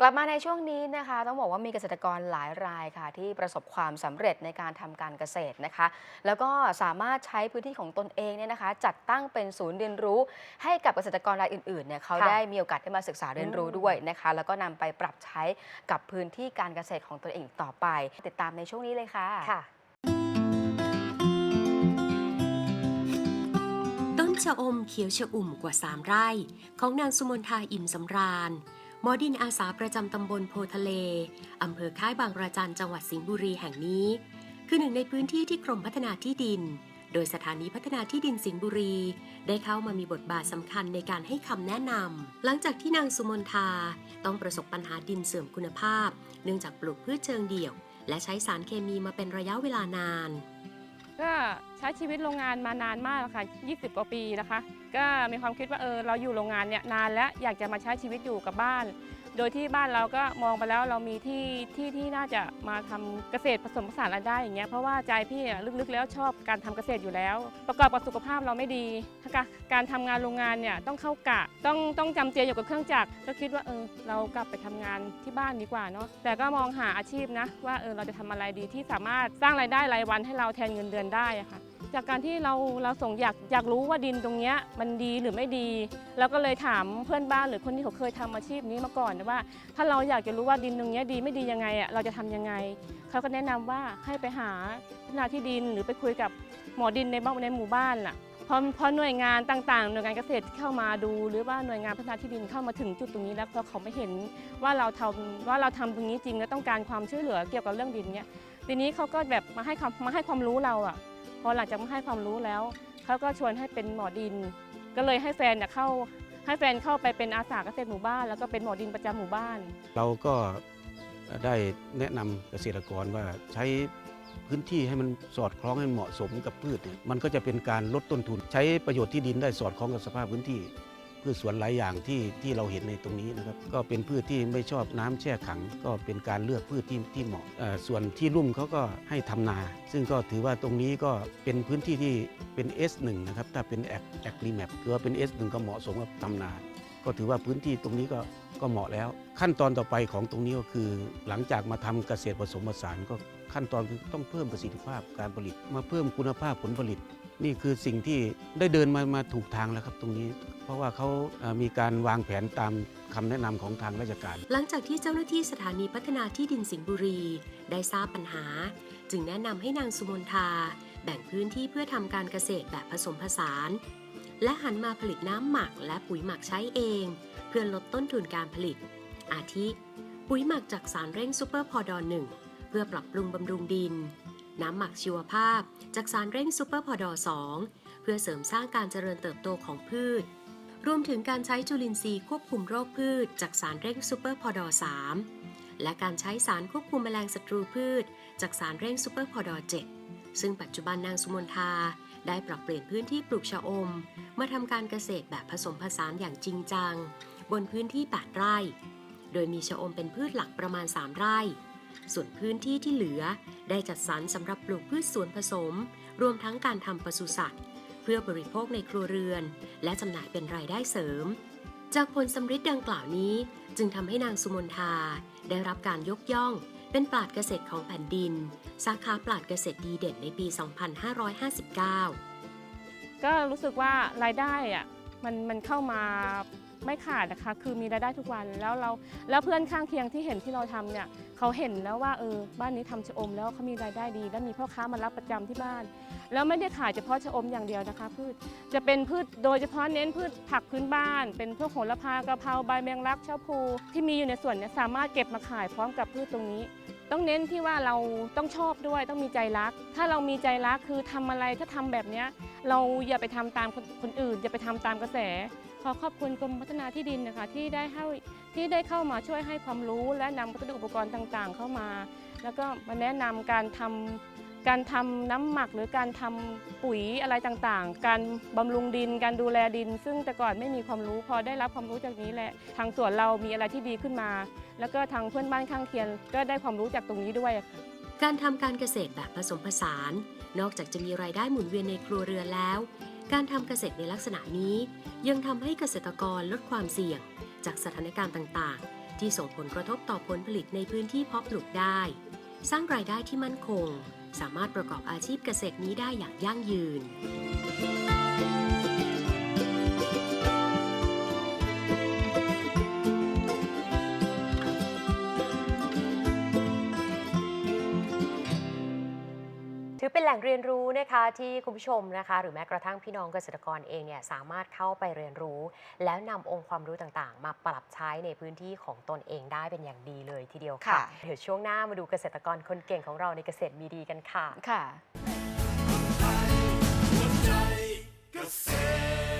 กลับมาในช่วงนี้นะคะ ต้องบอกว่ามีเกษตรกรหลายรายค่ะ ที่ประสบความสำเร็จในการทำการเกษตรนะคะ แล้วก็สามารถใช้พื้นที่ของตนเองเนี่ยนะคะ จัดตั้งเป็นศูนย์เรียนรู้ ให้กับเกษตรกรรายอื่นๆเนี่ยเขาค่ะได้มีโอกาสได้มาศึกษาเรียนรู้อืมด้วยนะคะ แล้วก็นำไปปรับใช้กับพื้นที่การเกษตรของตนเองอีกต่อไป ติดตามในช่วงนี้เลยค่ะค่ะ ต้นชะอมเขียวชอุ่มกว่า 3 ไร่ ของนางสุมนทาอิ่มสำราญ หมอดินอาสาประจำตำบลโพทะเล อำเภอค่ายบางระจันจังหวัดสิงห์บุรีแห่งนี้ คือหนึ่งในพื้นที่ที่กรมพัฒนาที่ดิน โดยสถานีพัฒนาที่ดินสิงห์บุรี ได้เข้ามามีบทบาทสำคัญในการให้คำแนะนำหลังจากที่นางสุมนทาต้องประสบปัญหาดินเสื่อมคุณภาพ เนื่องจากปลูกพืชเชิงเดี่ยว และใช้สารเคมีมาเป็นระยะเวลานาน ก็ใช้ชีวิตโรงงานมานานมากแล้วค่ะ 20 กว่าปีนะคะ ก็มีความคิดว่าเออเราอยู่โรงงานเนี่ยนานแล้วอยากจะมาใช้ชีวิตอยู่กับบ้าน โดยที่บ้านเราก็มองไปแล้วเรามีที่ที่ที่น่าจะมาทำเกษตรผสมผสานรายได้อย่างเงี้ยเพราะว่าใจพี่ลึกๆแล้วชอบการทำเกษตรอยู่แล้ว ประกอบกับสุขภาพเราไม่ดีการการทำงานโรงงานเนี่ยต้องเข้ากะต้องต้องจำเจอยู่กับเครื่องจักรก็คิดว่าเออเรากลับไปทำงานที่บ้านดีกว่าเนาะแต่ก็มองหาอาชีพนะว่าเออเราจะทำอะไรดีที่สามารถสร้างรายได้รายวันให้เราแทนเงินเดือนได้อะค่ะ จากการที่เราเราส่งอยากอยากรู้ว่าดินตรงเนี้ยมันดีหรือไม่ดี แล้วก็เลยถามเพื่อนบ้านหรือคนที่เขาเคยทำอาชีพนี้มาก่อนว่า ถ้าเราอยากจะรู้ว่าดินตรงเนี้ยดีไม่ดียังไงอะเราจะทำยังไงเขาก็แนะนำว่าให้ไปหาพัฒนาที่ดินหรือไปคุยกับหมอดินในบ้านในหมู่บ้านล่ะพอพอหน่วยงานต่างๆ หน่วยงานเกษตรเข้ามาดู หรือว่าหน่วยงานพัฒนาที่ดินเข้ามาถึงจุดตรงนี้แล้วพอเขาไม่เห็นว่าเราทำว่าเราทำตรงนี้จริงและต้องการความช่วยเหลือเกี่ยวกับเรื่องดินเนี้ยทีนี้เขาก็แบบมาให้มาให้ความรู้เราอะ พอหลังจากมาให้ความรู้แล้วเขาก็ชวนให้เป็นหมอดิน ก็เลยให้แฟนเนี่ยเข้าให้แฟนเข้าไปเป็นอาสาเกษตรหมู่บ้าน แล้วก็เป็นหมอดินประจำหมู่บ้าน เราก็ได้แนะนำเกษตรกรว่าใช้พื้นที่ให้มันสอดคล้องให้มันเหมาะสมกับพืชเนี่ยมันก็จะเป็นการลดต้นทุน ใช้ประโยชน์ที่ดินได้สอดคล้องกับสภาพพื้นที่ พืชสวนหลายอย่างที่ที่เราเห็นในตรงนี้นะครับ ก็เป็นพืชที่ไม่ชอบน้ำแช่ขัง ก็เป็นการเลือกพืชที่ที่เหมาะส่วนที่ลุ่มเขาก็ให้ทำนา ซึ่งก็ถือว่าตรงนี้ก็เป็นพื้นที่ที่เป็น S1 นะครับถ้าเป็นแอคแอครีแมปคือว่าเป็น S1 ก็เหมาะสมกับทำนา ก็ถือว่าพื้นที่ตรงนี้ก็ ก็เหมาะแล้ว ขั้นตอนต่อไปของตรงนี้ก็คือ หลังจากมาทำเกษตรผสมผสานก็ขั้นตอนคือต้องเพิ่มประสิทธิภาพการผลิต มาเพิ่มคุณภาพผลผลิต นี่คือสิ่งที่ได้เดินมามาถูกทางแล้วครับตรงนี้ เพราะว่าเขามีการวางแผนตามคำแนะนำของทางราชการ หลังจากที่เจ้าหน้าที่สถานีพัฒนาที่ดินสิงห์บุรี ได้ทราบปัญหา จึงแนะนำให้นางสุมนทา แบ่งพื้นที่เพื่อทำการเกษตรแบบผสมผสาน และหันมาผลิตน้ำหมักและปุ๋ยหมักใช้เอง เพื่อลดต้นทุนการผลิต อาทิ ปุ๋ยหมักจากสารเร่งซูเปอร์พอดอหนึ่งเพื่อปรับปรุงบำรุงดิน น้ำหมักชีวภาพจากสารเร่งซูเปอร์พอดอสองเพื่อเสริมสร้างการเจริญเติบโตของพืช รวมถึงการใช้จุลินทรีย์ควบคุมโรคพืช จากสารเร่งซูเปอร์พอดอ3และการใช้สารควบคุมแมลงศัตรูพืช จากสารเร่งซูเปอร์พอดอ7 ซึ่งปัจจุบันนางสุมนทาได้ปรับเปลี่ยนพื้นที่ปลูกชะอม มาทำการเกษตรแบบผสมผสานอย่างจริงจัง บนพื้นที่ 8 ไร่ โดยมีชะอมเป็นพืชหลักประมาณ 3 ไร่ ส่วนพื้นที่ที่เหลือได้จัดสรรสำหรับปลูกพืชสวนผสม รวมทั้งการทำปศุสัตว์ เพื่อบริโภคในครัวเรือน และจำหน่ายเป็นรายได้เสริม จากผลสำฤทธิ์ดังกล่าวนี้ จึงทำให้นางสุมนทาได้รับการยกย่อง เป็นปราดเกษตรของแผ่นดิน สาขาปราดเกษตรดีเด่นในปี 2559 ก็รู้สึกว่ารายได้อะมันมันเข้ามา ไม่ขาดนะคะ คือมีรายได้ทุกวันแล้วเราแล้วเพื่อนข้างเคียงที่เห็นที่เราทำเนี่ยเขาเห็นแล้วว่าเออบ้านนี้ทำชะอมแล้วเขามีรายได้ดี แล้วมีพ่อค้ามารับประจำที่บ้าน แล้วไม่ได้ขายเฉพาะชะอมอย่างเดียวนะคะ พืชจะเป็นพืชโดยเฉพาะเน้นพืชผักพื้นบ้าน เป็นพวกโหระพากะเพราใบแมงลักเชะพูที่มีอยู่ในสวนเนี่ยสามารถเก็บมาขายพร้อมกับพืชตรงนี้ ต้องเน้นที่ว่าเราต้องชอบด้วยต้องมีใจรัก ถ้าเรามีใจรักคือทำอะไรถ้าทำแบบเนี้ยเราอย่าไปทำตามคนคนอื่นอย่าไปทำตามกระแส ขอขอบคุณกรมพัฒนาที่ดินนะคะที่ได้ให้ที่ได้เข้ามาช่วยให้ความรู้และนำวัสดุอุปกรณ์ต่างๆ เข้ามา แล้วก็มาแนะนำการทำการทำน้ำหมักหรือการทำปุ๋ยอะไรต่างๆ การบำรุงดิน การดูแลดิน ซึ่งแต่ก่อนไม่มีความรู้พอได้รับความรู้จากนี้แหละทางสวนเรามีอะไรที่ดีขึ้นมา แล้วก็ทางเพื่อนบ้านข้างเคียงก็ได้ความรู้จากตรงนี้ด้วยค่ะการทำการเกษตรแบบผสมผสาน นอกจากจะมีรายได้หมุนเวียนในครัวเรือนแล้ว การทำเกษตรในลักษณะนี้ยังทำให้เกษตรกรลดความเสี่ยง จากสถานการณ์ต่างๆ ที่ส่งผลกระทบต่อผลผลิตในพื้นที่เพาะปลูกได้ สร้างรายได้ที่มั่นคง สามารถประกอบอาชีพเกษตรนี้ได้อย่างยั่งยืน ถือเป็นแหล่งเรียนรู้นะคะที่คุณผู้ชมนะคะ หรือแม้กระทั่งพี่น้องเกษตรกรเองเนี่ยสามารถเข้าไปเรียนรู้ แล้วนำองค์ความรู้ต่างๆ มาปรับใช้ในพื้นที่ของตนเองได้เป็นอย่างดีเลยทีเดียวค่ะ ค่ะ เดี๋ยวช่วงหน้ามาดูเกษตรกรคนเก่งของเราในเกษตรมีดีกันค่ะ ค่ะเกษตร